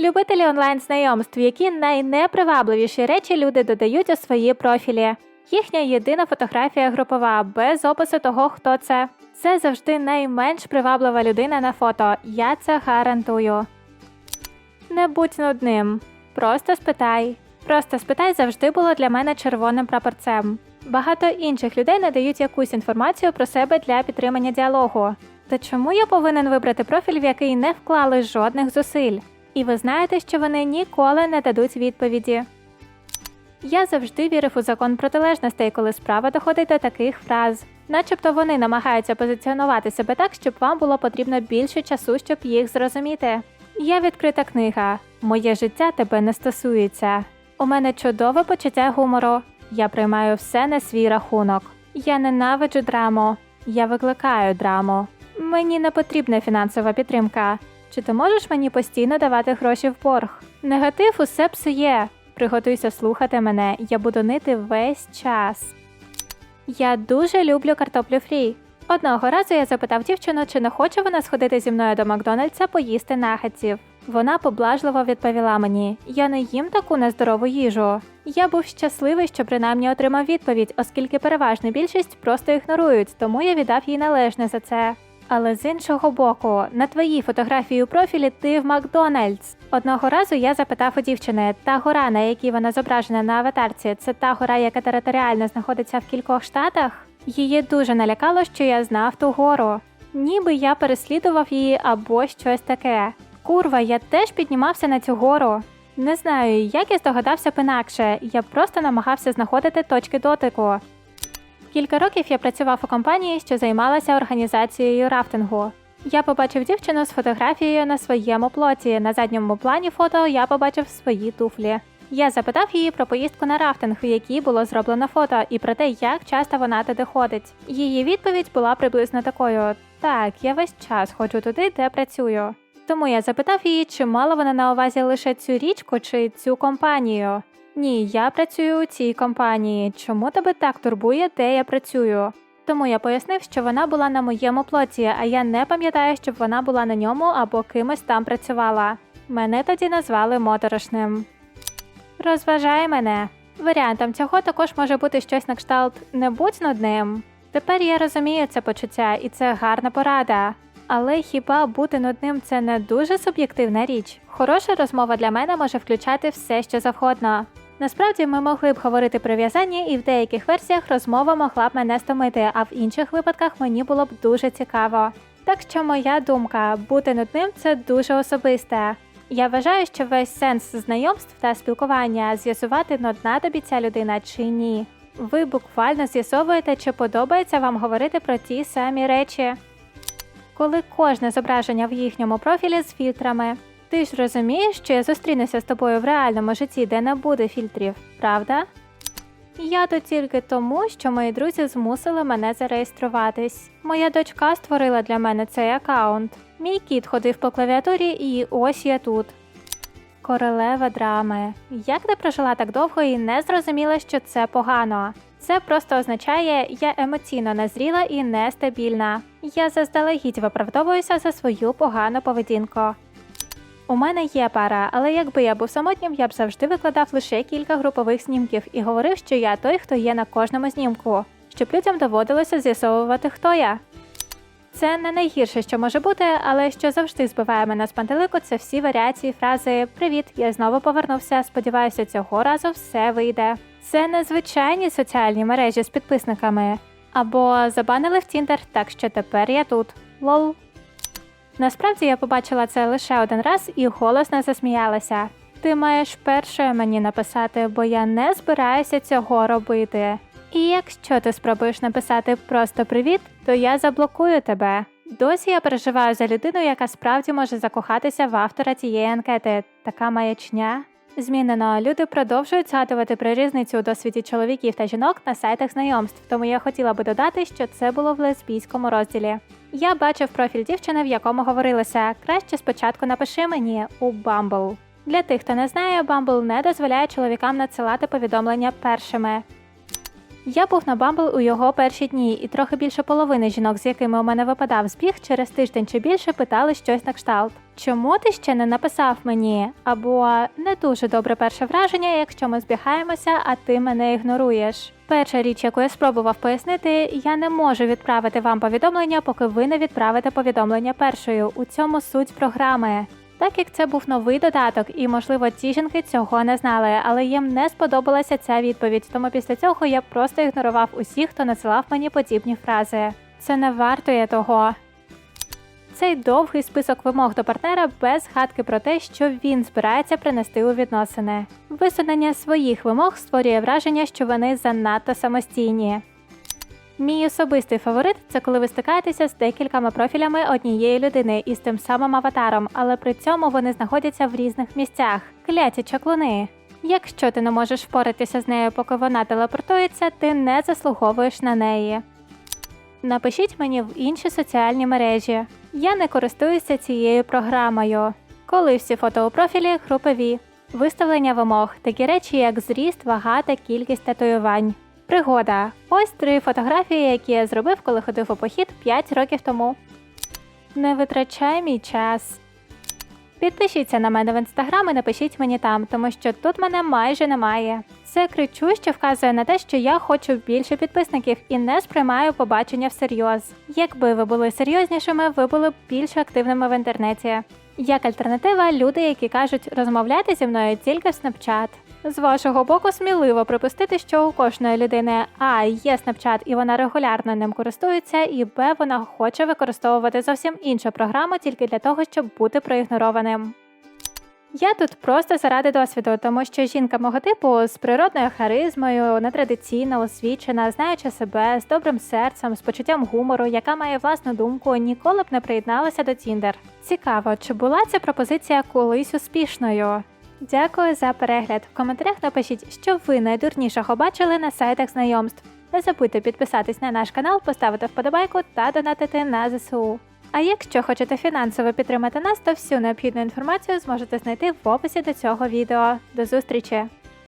Любителі онлайн знайомств, які найнепривабливіші речі люди додають у свої профілі. Їхня єдина фотографія групова, без опису того, хто це. Це завжди найменш приваблива людина на фото. Я це гарантую. Не будь нудним. Просто спитай. Просто спитай завжди було для мене червоним прапорцем. Багато інших людей надають якусь інформацію про себе для підтримання діалогу. То чому я повинен вибрати профіль, в який не вклали жодних зусиль? І ви знаєте, що вони ніколи не дадуть відповіді. Я завжди вірив у закон протилежностей, коли справа доходить до таких фраз. Начебто вони намагаються позиціонувати себе так, щоб вам було потрібно більше часу, щоб їх зрозуміти. Я відкрита книга. Моє життя тебе не стосується. У мене чудове почуття гумору. Я приймаю все на свій рахунок. Я ненавиджу драму. Я викликаю драму. Мені не потрібна фінансова підтримка. Чи ти можеш мені постійно давати гроші в борг? Негатив усе псує. Приготуйся слухати мене, я буду нити весь час. Я дуже люблю картоплю фрі. Одного разу я запитав дівчину, чи не хоче вона сходити зі мною до Макдональдса поїсти нагетсів. Вона поблажливо відповіла мені: я не їм таку нездорову їжу. Я був щасливий, що принаймні отримав відповідь, оскільки переважна більшість просто ігнорують, тому я віддав їй належне за це. Але з іншого боку, на твоїй фотографії у профілі ти в Макдональдс. Одного разу я запитав у дівчини, та гора, на якій вона зображена на аватарці, це та гора, яка територіально знаходиться в кількох штатах. Її дуже налякало, що я знав ту гору. Ніби я переслідував її або щось таке. Курва, я теж піднімався на цю гору. Не знаю, як я здогадався б інакше, я просто намагався знаходити точки дотику. Кілька років я працював у компанії, що займалася організацією рафтингу. Я побачив дівчину з фотографією на своєму плоті. На задньому плані фото я побачив свої туфлі. Я запитав її про поїздку на рафтинг, в якій було зроблено фото, і про те, як часто вона туди ходить. Її відповідь була приблизно такою: так, я весь час ходжу туди, де працюю. Тому я запитав її, чи мала вона на увазі лише цю річку чи цю компанію. Ні, я працюю у цій компанії. Чому тебе так турбує, де я працюю? Тому я пояснив, що вона була на моєму плоті, а я не пам'ятаю, щоб вона була на ньому або кимось там працювала. Мене тоді назвали моторошним. Розважай мене. Варіантом цього також може бути щось на кшталт не будь нудним. Тепер я розумію це почуття, і це гарна порада. Але хіба бути нудним це не дуже суб'єктивна річ? Хороша розмова для мене може включати все, що завгодно. Насправді ми могли б говорити про в'язання, і в деяких версіях розмова могла б мене стомити, а в інших випадках мені було б дуже цікаво. Так що моя думка бути нудним це дуже особисте. Я вважаю, що весь сенс знайомств та спілкування з'ясувати нудна тобі ця людина чи ні. Ви буквально з'ясовуєте, чи подобається вам говорити про ті самі речі. Коли кожне зображення в їхньому профілі з фільтрами. Ти ж розумієш, що я зустрінуся з тобою в реальному житті, де не буде фільтрів, правда? Я тут тільки тому, що мої друзі змусили мене зареєструватись. Моя дочка створила для мене цей аккаунт. Мій кіт ходив по клавіатурі, і ось я тут. Королева драми. Як ти прожила так довго і не зрозуміла, що це погано? Це просто означає, я емоційно незріла і нестабільна. Я заздалегідь виправдовуюся за свою погану поведінку. У мене є пара, але якби я був самотнім, я б завжди викладав лише кілька групових знімків і говорив, що я той, хто є на кожному знімку, щоб людям доводилося з'ясовувати, хто я. Це не найгірше, що може бути, але що завжди збиває мене з пантелику, це всі варіації фрази Привіт, я знову повернувся. Сподіваюся, цього разу все вийде. Це незвичайні соціальні мережі з підписниками. Або забанили в Тіндер, так що тепер я тут. Лол. Насправді я побачила це лише один раз і голосно засміялася. Ти маєш першою мені написати, бо я не збираюся цього робити. І якщо ти спробуєш написати просто привіт, то я заблокую тебе. Досі я переживаю за людину, яка справді може закохатися в автора цієї анкети. Така маячня. Змінено, люди продовжують згадувати про різницю у досвіді чоловіків та жінок на сайтах знайомств, тому я хотіла би додати, що це було в лесбійському розділі. Я бачив профіль дівчини, в якому говорилося краще спочатку напиши мені у Bumble. Для тих, хто не знає, Bumble не дозволяє чоловікам надсилати повідомлення першими. Я був на Bumble у його перші дні, і трохи більше половини жінок, з якими у мене випадав збіг, через тиждень чи більше питали щось на кшталт. Чому ти ще не написав мені? Або не дуже добре перше враження, якщо ми збігаємося, а ти мене ігноруєш. Перша річ, яку я спробував пояснити, я не можу відправити вам повідомлення, поки ви не відправите повідомлення першою. У цьому суть програми. Так як це був новий додаток, і можливо ті жінки цього не знали, але їм не сподобалася ця відповідь. Тому після цього я просто ігнорував усіх, хто надсилав мені подібні фрази. Це не вартує того. Цей довгий список вимог до партнера без згадки про те, що він збирається принести у відносини. Висунення своїх вимог створює враження, що вони занадто самостійні. Мій особистий фаворит це коли ви стикаєтеся з декількома профілями однієї людини із тим самим аватаром, але при цьому вони знаходяться в різних місцях. Кляті чаклуни. Якщо ти не можеш впоратися з нею, поки вона телепортується, ти не заслуговуєш на неї. Напишіть мені в інші соціальні мережі. Я не користуюся цією програмою. Коли всі фото у профілі групові. Виставлення вимог, такі речі, як зріст, вага та кількість татуювань. Пригода. Ось три фотографії, які я зробив, коли ходив у похід 5 років тому. Не витрачай мій час. Підпишіться на мене в інстаграм і напишіть мені там, тому що тут мене майже немає. Це кричу, що вказує на те, що я хочу більше підписників і не сприймаю побачення всерйоз. Якби ви були серйознішими, ви були б більш активними в інтернеті. Як альтернатива, люди, які кажуть розмовляти зі мною тільки в Snapchat. З вашого боку, сміливо припустити, що у кожної людини А є Snapchat і вона регулярно ним користується, і Б вона хоче використовувати зовсім іншу програму тільки для того, щоб бути проігнорованим. Я тут просто заради досвіду, тому що жінка мого типу з природною харизмою, нетрадиційна, освічена, знаючи себе, з добрим серцем, з почуттям гумору, яка має власну думку, ніколи б не приєдналася до Тіндер. Цікаво, чи була ця пропозиція колись успішною? Дякую за перегляд. В коментарях напишіть, що ви найдурнішого бачили на сайтах знайомств. Не забудьте підписатись на наш канал, поставити вподобайку та донатити на ЗСУ. А якщо хочете фінансово підтримати нас, то всю необхідну інформацію зможете знайти в описі до цього відео. До зустрічі!